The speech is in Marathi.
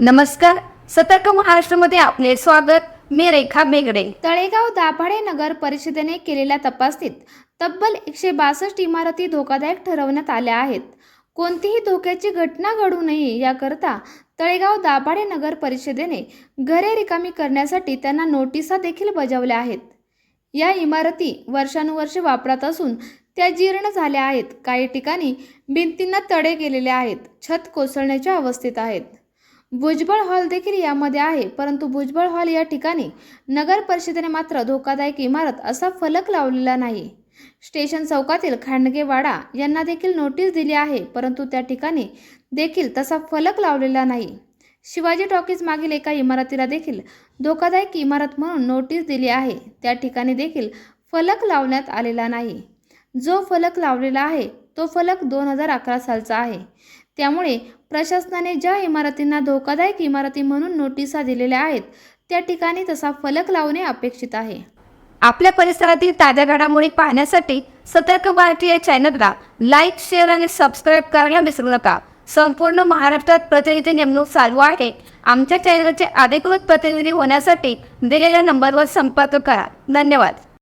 नमस्कार सतर्क महाराष्ट्रामध्ये आपले स्वागत. मी रेखा बेगडे. तळेगाव दाभाडे नगर परिषदेने केलेल्या तपासणीत तब्बल एकशे बासष्ट इमारती धोकादायक ठरवण्यात आल्या आहेत. कोणतीही धोक्याची घटना घडू नये याकरता तळेगाव दाभाडे नगर परिषदेने घरे रिकामी करण्यासाठी त्यांना नोटिसा देखील बजावल्या आहेत. या इमारती वर्षानुवर्षे वापरात असून त्या जीर्ण झाल्या आहेत. काही ठिकाणी भिंतींना तडे गेलेले आहेत. छत कोसळण्याच्या अवस्थेत आहेत. भुजबळ हॉल देखील यामध्ये आहे परंतु भुजबळ हॉल या ठिकाणी नगर परिषदेने मात्र धोकादायक इमारत असा फलक लावलेला नाही. स्टेशन चौकातील खांडगेवाडा यांना देखील नोटीस दिली आहे परंतु त्या ठिकाणी देखील तसा फलक लावलेला नाही. शिवाजी टॉकीज मागील एका इमारतीला देखील धोकादायक इमारत म्हणून नोटीस दिली आहे. त्या ठिकाणी देखील फलक लावण्यात आलेला नाही. जो फलक लावलेला आहे तो फलक दोन हजार अकरा सालचा आहे. त्यामुळे प्रशासनाने ज्या इमारतींना धोकादायक इमारती म्हणून नोटिसा दिलेल्या आहेत त्या ठिकाणी तसा फलक लावणे अपेक्षित आहे. आपल्या परिसरातील ताज्या घडामोडी पाहण्यासाठी सतर्क भारती या चॅनलला लाईक शेअर आणि सबस्क्राईब करायला विसरू नका. संपूर्ण महाराष्ट्रात प्रतिनिधी नेमणूक चालू आहे. आमच्या चॅनलचे अधिकृत प्रतिनिधी होण्यासाठी दिलेल्या नंबरवर संपर्क करा. धन्यवाद.